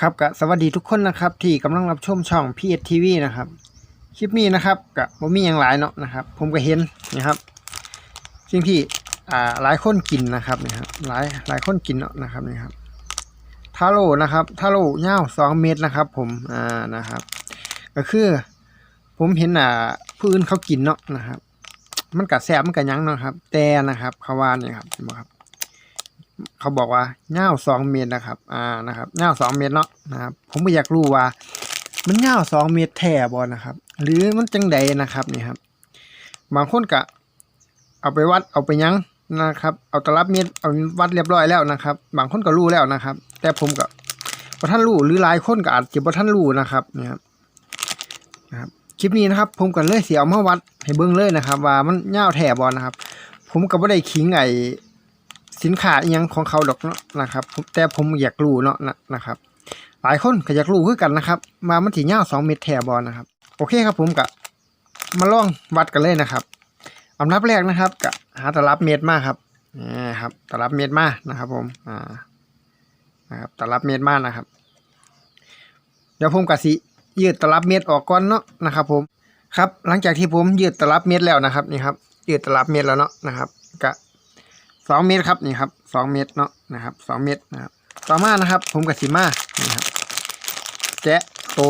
ครับก็สวัสดีทุกคนนะครับ ที่กำลังรับชมช่อง PSTV นะครับคลิปนี้นะครับก็บ่มีอย่างหลายเนาะนะครับ ผมก็เห็นนะครับสิ่งที่อ่าหลายคนกินนะครับนี่ครับหลายหลายคนกินเนาะนะครับนี่ครับทาโร่นะครับทาโร่ยาวสองเมตรนะครับ ผมอ่านะครับ ก็คือผมเห็นอ่าผู้อื่นเขากินเนาะนะครับ มันกัดแสบมันกัดยั้งเนาะครับ แต่นะครับเขาว่านี่ครับเห็นบ่ครับ เขาบอกว่าเง่าสองเมตรนะครับ อ่านะครับเง่าสองเมตรเนาะนะครับ ผมก็อยากรู้ว่า มันเง่าสองเมตรแท้บ่นะครับ หรือมันจังใดนะครับนี่ครับ บางคนก็เอาไปวัดเอาไปยังนะครับ เอาตลับเมตรเอาวัดเรียบร้อยแล้วนะครับ บางคนก็รู้แล้วนะครับ แต่ผมก็บ่ท่านรู้หรือหลายคนก็อาจจะบ่ท่านรู้นะครับนี่ครับนะครับคลิปนี้นะครับ ผมก็เลยเสียเอามาวัดให้เบิ่งเลยนะครับ ว่ามันเง่าแท้บ่นะครับ ผมก็บ่ได้ขิงไอ สินค้าอียังของเขาดอกเนาะนะครับ แต่ผมอยากรู้เนาะนะนะครับ หลายคนก็อยากรู้คือกันนะครับมามันถี่ยาวสองเมตรแถบอนะครับ โอเคครับผมก็มาลองวัดกันเลยนะครับอันดับแรกนะครับก็หาตลับเมตรมาครับนี่ครับตลับเมตรมานะครับ ผมอ่านะครับตลับเมตรมานะครับ เดี๋ยวผมกสิยืดตลับเมตรออกก่อนเนาะนะครับ ผมครับหลังจากที่ผมยืดตลับเมตรแล้วนะครับนี่ครับยืดตลับเมตรแล้วเนาะนะครับก็ สองเมตรครับนี่ครับสองเมตรเนาะนะครับสองเมตรนะครับต่อมานะครับ ผมกับสีมานี่ครับแกะโต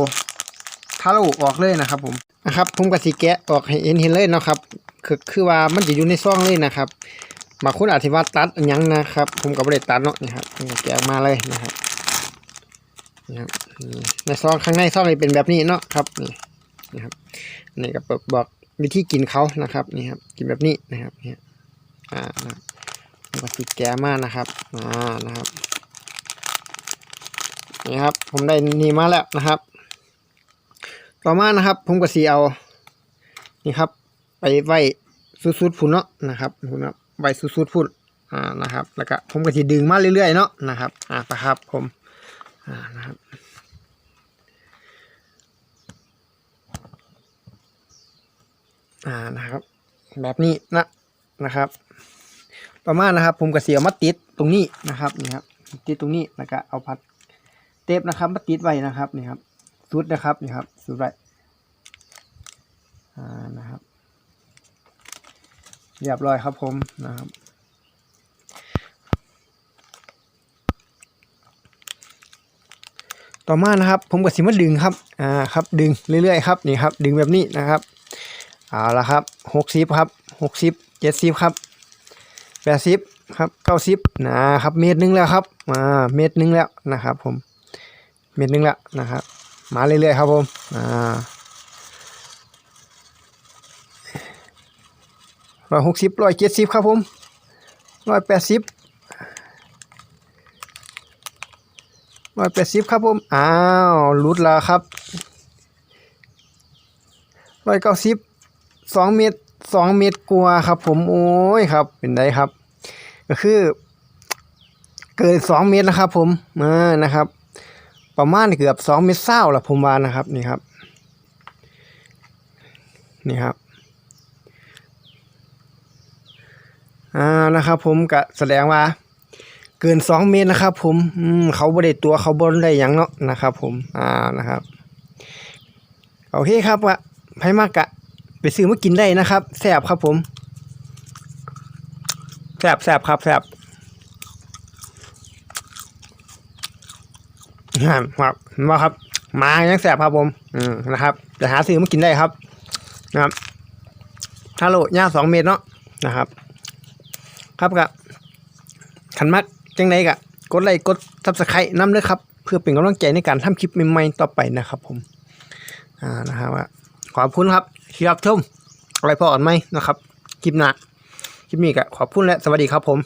ทาโร่ออกเลยนะครับ ผมนะครับผมกับสีแกะออกให้เห็นเห็นเลยเนาะครับคือคือว่ามันจะอยู่ในซองเลยนะครับบางคนอาจจะว่าตัดอันหยังนะครับ ผมก็ไม่ได้ตัดเนาะนี่ครับแกะออกมาเลยนะครับนี่ครับในซองข้างในซองเลยเป็นแบบนี้เนาะครับนี่นี่ครับนี่ก็บอกวิธีกินเขานะครับนี่ครับกินแบบนี้นะครับนี่อ่านะครับ ก็ติดแกะมากนะครับอ่านะครับนี่ครับ ผมได้นี่มาแล้วนะครับ ต่อมานะครับ ผมก็สีเอานี่ครับ ไปไว้สุดๆพุ่นเนาะนะครับพุ่นนะไว้สุดๆพุ่นอ่านะครับ แล้วก็ผมก็สีดึงมาเรื่อยๆเนาะนะครับอ่าไปครับผมอ่านะครับอ่านะครับ แบบนี้นะนะครับ ประมาณนะครับ ผมก็เสียมาติดตรงนี้นะครับนี่ครับติดตรงนี้แล้วก็เอาพัดเทปนะครับมาติดไว้นะครับนี่ครับสุดนะครับนี่ครับสุดไว้อ่านะครับเรียบร้อยครับผมนะครับต่อมานะครับ ผมก็สิมาดึงครับอ่าครับดึงเรื่อยๆครับนี่ครับดึงแบบนี้นะครับเอาละครับหกสิบครับหกสิบเจ็ดสิบครับ แปดสิบครับเก้าสิบนะครับเมตรหนึงแล้วครับมาเมตรหนึงแล้วนะครับผมเมตรหนึงแล้วนะครับมาเรื่อยๆครับผมอ่าร้อยหกสิบร้อยเจ็ดสิบครับผมร้อยแปดสิบร้อยแปดสิบครับผมอ้าวลุดแล้วครับร้อยเก้าสิบสองเมตร สองเมตรกว่าครับ ผมโอ้ยครับ เป็นไดครับ ก็คือ เกินสองเมตรนะครับ ผมเออนะครับ ประมาณเกือบสองเมตรเศร้าละผมว่านะครับนี่ครับ นี่ครับอ่านะครับ ผมก็แสดงว่า เกินสองเมตรนะครับ ผมอืมเขาบริตัวเขาบนได้ยังเนาะนะครับ ผมอ่านะครับ โอเคครับว่าไผมากกะ ซื้อมากินได้นะครับแซ่บครับผมแซ่บแซ่บครับแซ่บครับครับว่าครับ มายังแซ่บครับผม อืมนะครับจะหาซื้อมากินได้ครับ นะครับฮัลโหลย่างสองเมตรเนาะนะครับ ครับกับขันมักจังไดกะกดไลค์กดซับสไครต์น้ำด้วยครับ เพื่อเป็นกำลังใจในการทำคลิปใหม่ๆต่อไปนะครับผม อ่านะครับว่าขอบคุณครับ ที่รับชมอะไรพออ่อนไหมนะครับ คลิปหน้าคลิปนี้ก็ขอบคุณและสวัสดีครับผม